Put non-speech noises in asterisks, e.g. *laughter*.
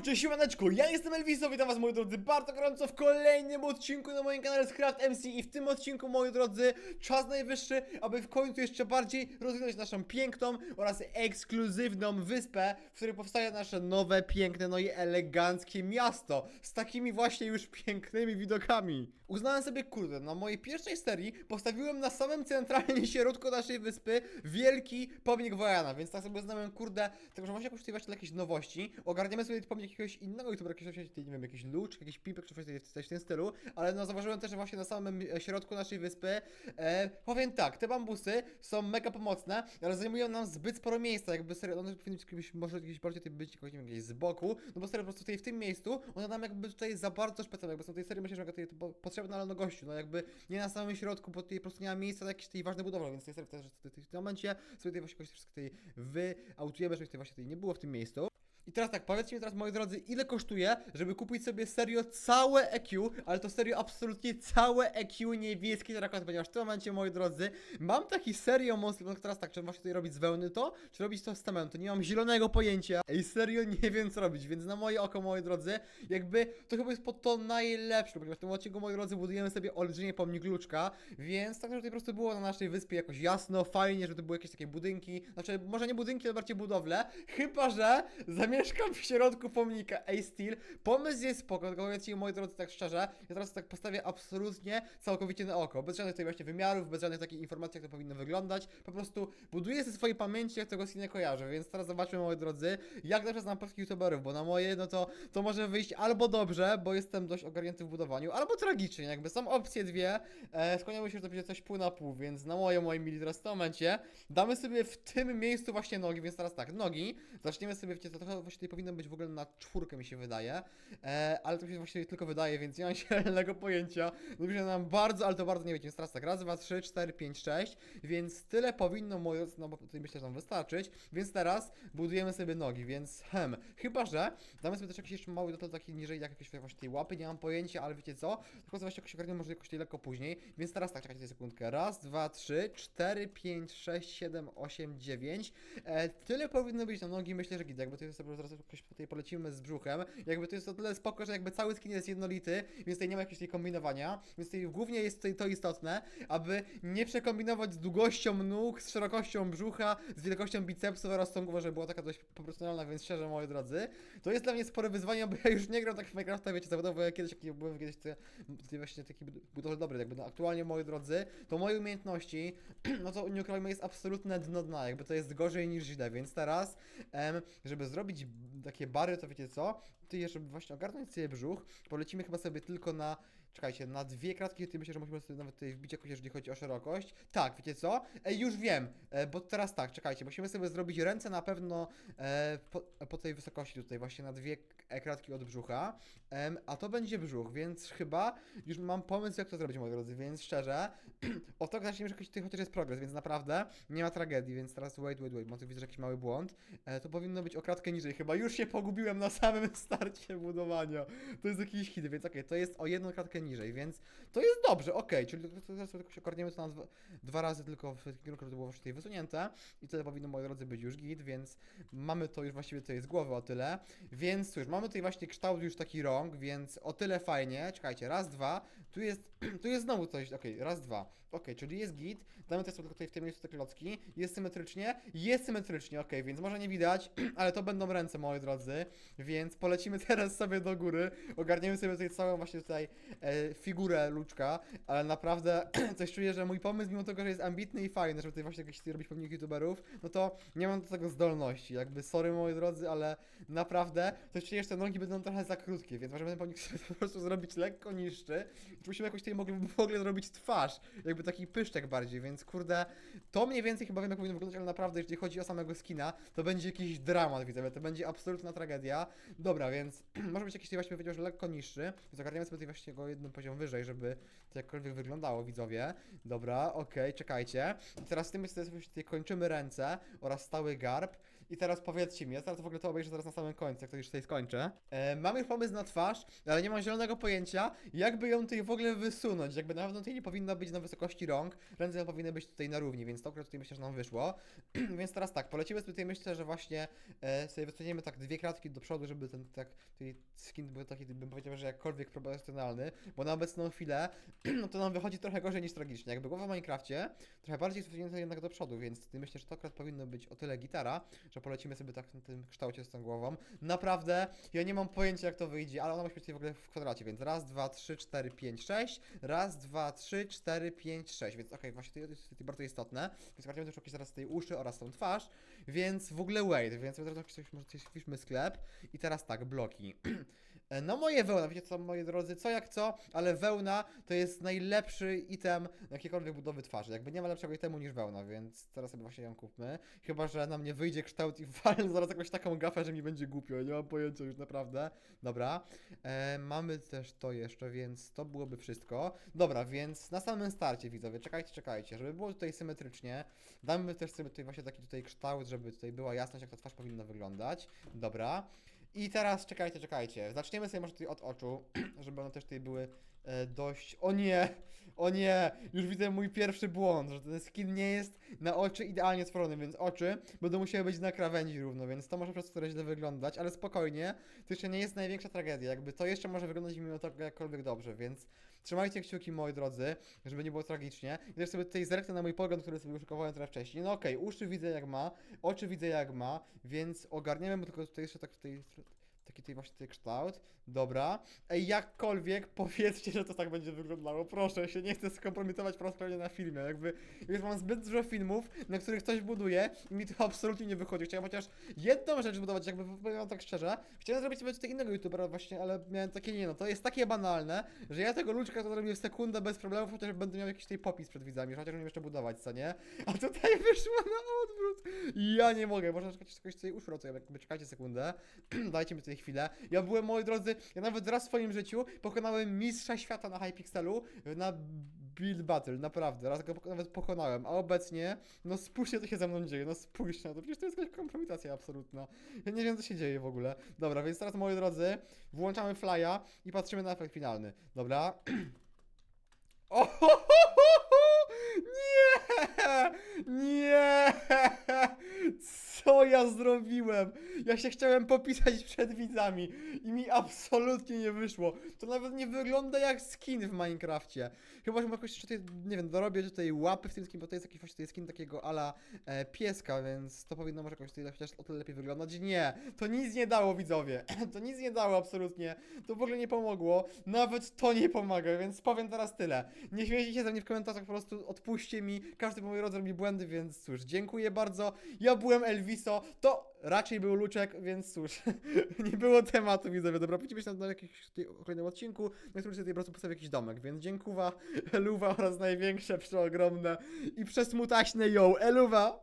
Yo, cześć siemaneczko, ja jestem Elviso, witam was moi drodzy bardzo gorąco w kolejnym odcinku na moim kanale Scraft MC i w tym odcinku moi drodzy czas najwyższy, aby w końcu jeszcze bardziej rozwinąć naszą piękną oraz ekskluzywną wyspę, w której powstaje nasze nowe, piękne, no i eleganckie miasto z takimi właśnie już pięknymi widokami. Uznałem sobie, kurde, na mojej pierwszej serii postawiłem na samym centralnie *laughs* środku naszej wyspy wielki pomnik Wojana, więc tak sobie uznałem, kurde, tylko że właśnie jakoś tutaj jakieś nowości, ogarniemy sobie pomnik jakiegoś innego youtubera, jakiegoś, tutaj, nie wiem, jakiś Luch, jakiś Pipek, czy coś, w tym stylu, ale no zauważyłem też, że właśnie na samym e, środku naszej wyspy, e, powiem tak, te bambusy są mega pomocne, ale zajmują nam zbyt sporo miejsca, jakby serio, one powinny być jakieś, może jakieś bardziej tutaj być jakoś, nie wiem, gdzieś z boku, no bo serio, po prostu tutaj w tym miejscu, one nam jakby tutaj za bardzo szpecą, jakby są tej serii, myślę, że tutaj potrzebne, ale no gościu, no jakby nie na samym środku, bo tutaj po prostu nie ma miejsca na jakieś tej ważne budowle, więc tej serii też, w tym momencie sobie tutaj właśnie wszystko tutaj wyautujemy, żeby tutaj właśnie tutaj nie było w tym miejscu. I teraz tak, powiedzcie mi teraz, moi drodzy, ile kosztuje, żeby kupić sobie serio całe EQ, ale to serio absolutnie całe EQ niebieski trakot, ponieważ w tym momencie, moi drodzy, mam taki serio monster, no teraz tak, czy właśnie tutaj robić z wełny to, czy robić to z cementu, nie mam zielonego pojęcia. Ej, serio nie wiem co robić, więc na moje oko, moi drodzy, jakby to chyba jest pod to najlepsze, ponieważ w tym odcinku, moi drodzy, budujemy sobie olbrzymie pomnik Luczka, więc tak, żeby tutaj po prostu było na naszej wyspie jakoś jasno, fajnie, żeby to były jakieś takie budynki, znaczy może nie budynki, ale bardziej budowle, chyba, że zamieszkam w środku pomnika. A-Steel, pomysł jest spoko, tylko powiedzcie ci, moi drodzy, tak szczerze, ja teraz tak postawię absolutnie całkowicie na oko, bez żadnych tutaj właśnie wymiarów, bez żadnych takich informacji, jak to powinno wyglądać, po prostu buduję ze swojej pamięci, jak tego scene kojarzę, więc teraz zobaczmy, moi drodzy, jak dobrze znam polskich youtuberów, bo na moje, no to, to może wyjść albo dobrze, bo jestem dość ogarnięty w budowaniu, albo tragicznie, jakby są opcje dwie, e, skłaniały się, że to będzie coś pół na pół, więc na moje, moi mili, teraz w tym momencie damy sobie w tym miejscu właśnie nogi, więc teraz tak, nogi, zaczniemy sobie, wiecie, to właśnie powinno być w ogóle na czwórkę mi się wydaje, e, ale to mi się właśnie tylko wydaje, więc nie mam *laughs* zielonego pojęcia, mówi, że nam bardzo, ale to bardzo nie wiecie, teraz tak, raz, dwa, trzy, cztery, pięć, sześć, więc tyle powinno, drodzy, no bo tutaj myślę, że nam wystarczyć, więc teraz budujemy sobie nogi, więc hem, chyba, że damy sobie też jakiś jeszcze mały dotel taki niżej, jak jakieś właśnie tej łapy, nie mam pojęcia, ale wiecie co, tylko sobie jakoś ogarniemy może jakoś lekko później, więc teraz tak, czekajcie sekundkę, raz, dwa, trzy, cztery, pięć, sześć, siedem, osiem, dziewięć, e, tyle powinno być na nogi, myślę, że git, jakby to jest zaraz tutaj polecimy z brzuchem, jakby to jest o tyle spoko, że jakby cały skin jest jednolity, więc tutaj nie ma jakiegoś kombinowania, więc tutaj głównie jest tutaj to istotne, aby nie przekombinować z długością nóg, z szerokością brzucha, z wielkością bicepsów oraz tą głową, żeby była taka dość proporcjonalna, więc szczerze, moi drodzy, to jest dla mnie spore wyzwanie, bo ja już nie gram tak w Minecrafta, wiecie, zawodowo, jak kiedyś, jak byłem kiedyś tutaj właśnie taki bud- budowel dobry, jakby no, aktualnie, moi drodzy, to moje umiejętności, *clears throat* no to nie ukrywajmy, jest absolutne dno dna, jakby to jest gorzej niż źle, więc teraz, em, żeby zrobić takie bary, to wiecie co, ty, żeby właśnie ogarnąć sobie brzuch, polecimy chyba sobie tylko na, czekajcie, na dwie kratki, ty myślę, że musimy sobie nawet tutaj wbić jakoś, jeżeli chodzi o szerokość. Tak, wiecie co? Ej, już wiem, e, bo teraz tak, czekajcie, musimy sobie zrobić ręce na pewno e, po, po tej wysokości tutaj, właśnie na dwie e, kratki od brzucha, em, a to będzie brzuch, więc chyba już mam pomysł, jak to zrobić, moi drodzy, więc szczerze, *clears throat* o to zacznijmy, że tutaj chociaż jest progres, więc naprawdę nie ma tragedii, więc teraz wait, wait, wait, bo tu widzę, że jakiś mały błąd. E, to powinno być o kratkę niżej, chyba już się pogubiłem na samym *laughs* starcie budowania. To jest jakiś hit, więc okej, to jest o jedną kratkę niżej, więc to jest dobrze, okej, czyli teraz tylko się ogarniemy to na dwa, razy tylko w kierunku, to było właśnie wysunięte i tyle powinno, moi drodzy, być już git, więc mamy to już właściwie tutaj z głowy o tyle, więc cóż, mamy tutaj właśnie kształt już taki rąk, więc o tyle fajnie, czekajcie, raz, dwa, tu jest, *clears throat* tu jest znowu coś, okej, raz, dwa, okej, czyli jest git, damy teraz tylko tutaj w tym miejscu te klocki, jest symetrycznie, jest symetrycznie, okej, więc może nie widać, *clears throat* ale to będą ręce, moi drodzy, więc polecimy *laughs* teraz sobie do góry, ogarniemy sobie tutaj całą właśnie tutaj e, figurę Luczka, ale naprawdę *clears throat* coś czuję, że mój pomysł, mimo tego, że jest ambitny i fajny, żeby tutaj właśnie jakieś robić pomniki youtuberów, no to nie mam do tego zdolności, jakby sorry moi drodzy, ale naprawdę coś czuję, że te nogi będą trochę za krótkie, więc możemy ten pomnik *laughs* sobie po prostu zrobić lekko niższy, musimy jakoś tutaj mogli w ogóle zrobić twarz, jakby taki pyszczek bardziej, więc kurde, to mniej więcej chyba wiem jak powinno wyglądać, ale naprawdę jeżeli chodzi o samego skina, to będzie jakiś dramat, widzę, to będzie absolutna tragedia. Dobra, więc *clears throat* może być jakiś właśnie powiedział, że lekko niższy, więc ogarniamy sobie właśnie go jeden poziom wyżej, żeby to jakkolwiek wyglądało, widzowie. Dobra, okej, czekajcie. I teraz w tym sobie tutaj kończymy ręce oraz stały garb I teraz powiedzcie mi, ja teraz w ogóle to obejrzę zaraz na samym końcu, jak to już tutaj skończę. E, mam już pomysł na twarz, ale nie mam zielonego pojęcia, jakby ją tutaj w ogóle wysunąć. Jakby na pewno tutaj nie powinna być na wysokości rąk, ręce powinny być tutaj na równi, więc to akurat tutaj myślę, że nam wyszło. *clears throat* więc teraz tak, polecimy sobie tutaj, myślę, że właśnie e, sobie wysuniemy tak dwie kratki do przodu, żeby ten tak tutaj skin był taki, bym powiedział, że jakkolwiek proporcjonalny, bo na obecną chwilę *clears throat* no to nam wychodzi trochę gorzej niż tragicznie. Jakby głowa w Minecrafcie trochę bardziej wsunięta jednak do przodu, więc myślę, że to akurat powinno być o tyle gitara, że polecimy sobie tak na tym kształcie z tą głową. Naprawdę, ja nie mam pojęcia jak to wyjdzie, ale ona musi być tutaj w ogóle w kwadracie, więc raz, dwa, trzy, cztery, pięć, sześć, raz, dwa, trzy, cztery, pięć, sześć, więc okej, właśnie to jest tutaj bardzo istotne, więc będziemy też robić zaraz tej uszy oraz tą twarz, więc w ogóle wait, więc my teraz wpiszmy sklep. I teraz tak, bloki. *clears throat* E, No moje wełna, wiecie co moi drodzy, co jak co, ale wełna to jest najlepszy item jakiejkolwiek budowy twarzy. Jakby nie ma lepszego itemu niż wełna, więc teraz sobie właśnie ją kupmy. Chyba, że nam nie wyjdzie kształt i *laughs* walnę zaraz jakąś taką gafę, że mi będzie głupio, nie mam pojęcia już naprawdę. Dobra, e, mamy też to jeszcze, więc to byłoby wszystko. Dobra, więc na samym starcie widzowie, czekajcie, czekajcie, żeby było tutaj symetrycznie, damy też sobie tutaj właśnie taki tutaj kształt, żeby tutaj była jasność, jak ta twarz powinna wyglądać. Dobra. I teraz czekajcie, czekajcie. Zaczniemy sobie może tutaj od oczu, *clears throat* żeby one też tutaj były e, dość. O nie! O nie! Już widzę mój pierwszy błąd, że ten skin nie jest na oczy idealnie stworzony, więc oczy będą musiały być na krawędzi równo, więc to może przez to źle wyglądać, ale spokojnie, to jeszcze nie jest największa tragedia. Jakby to jeszcze może wyglądać mimo tego jakkolwiek dobrze, więc trzymajcie kciuki moi drodzy, żeby nie było tragicznie. I też sobie tutaj zerknę na mój pogląd, który sobie uszykowałem trochę wcześniej. No okej, uszy widzę jak ma, oczy widzę jak ma, więc ogarniemy mu tylko tutaj jeszcze tak tutaj taki tutaj właśnie tutaj kształt. Dobra. Ej, jakkolwiek *laughs* powiedzcie, że to tak będzie wyglądało. Proszę, się nie chcę skompromitować po raz kolejny na filmie. Jakby już mam zbyt dużo filmów, na których coś buduję i mi to *laughs* absolutnie nie wychodzi. Chciałem chociaż jedną rzecz budować, jakby powiem tak szczerze. Chciałem zrobić sobie tutaj innego youtubera właśnie, ale miałem takie nie no, to jest takie banalne, że ja tego luczka to zrobię w sekundę bez problemów, chociaż będę miał jakiś tutaj popis przed widzami, że chociaż umiem jeszcze budować, co nie? A tutaj *laughs* wyszło na odwrót. Ja nie mogę, można czekać kogoś tutaj uszło, co jakby czekajcie sekundę. *clears throat* Dajcie mi tutaj chwilę. Ja byłem, moi drodzy, ja nawet raz w swoim życiu pokonałem mistrza świata na Hypixelu na Build Battle, naprawdę, raz go nawet pokonałem, a obecnie, no spójrzcie co się ze mną dzieje, no spójrzcie na to, przecież to jest jakaś kompromitacja absolutna. Ja nie wiem co się dzieje w ogóle. Dobra, więc teraz, moi drodzy, włączamy flya i patrzymy na efekt finalny. Dobra. *clears throat* O! Nie! Nie! Ja zrobiłem? Ja się chciałem popisać przed widzami i mi absolutnie nie wyszło. To nawet nie wygląda jak skin w Minecrafcie. Chyba, że jakoś jeszcze tutaj, nie wiem, dorobię tutaj łapy w tym skin, bo to jest jakiś właśnie skin takiego ala e, pieska, więc to powinno może jakoś tutaj chociaż o tyle lepiej wyglądać. Nie, to nic nie dało widzowie. *clears throat* to nic nie dało absolutnie. To w ogóle nie pomogło. Nawet to nie pomaga, więc powiem teraz tyle. Nie śmiejcie się ze mnie w komentarzach, po prostu odpuśćcie mi. Każdy mojej drodze robi błędy, więc cóż, dziękuję bardzo. Ja byłem Elviso, to raczej był Luczek, więc cóż, *laughs* nie było tematu, widzowie. Dobra, widzimy się na, jakimś kolejnym odcinku, na którym sobie po prostu postawię jakiś domek, więc dziękuwa, Eluwa oraz największe, przeogromne i przesmutaśne ją, Eluwa!